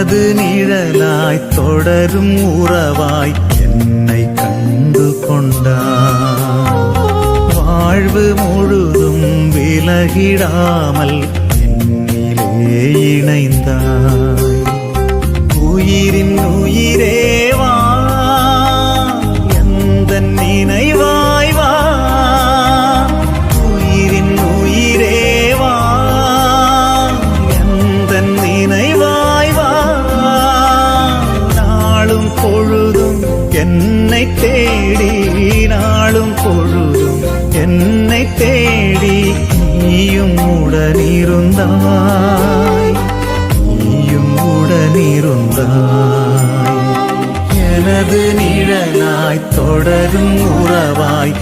மனது நிழலாய் தொடரும் உறவாய் என்னை கண்டு கொண்டான் வாழ்வு முழுதும் விலகிடாமல் என்னிலே இணைந்தான் என்னை தேடி நாளும் பொழுதும் என்னை தேடி நீயும் உடனிருந்தாய். நீயும் உடனிருந்தாய். எனது நிழலாய் தொடரும் உறவாய்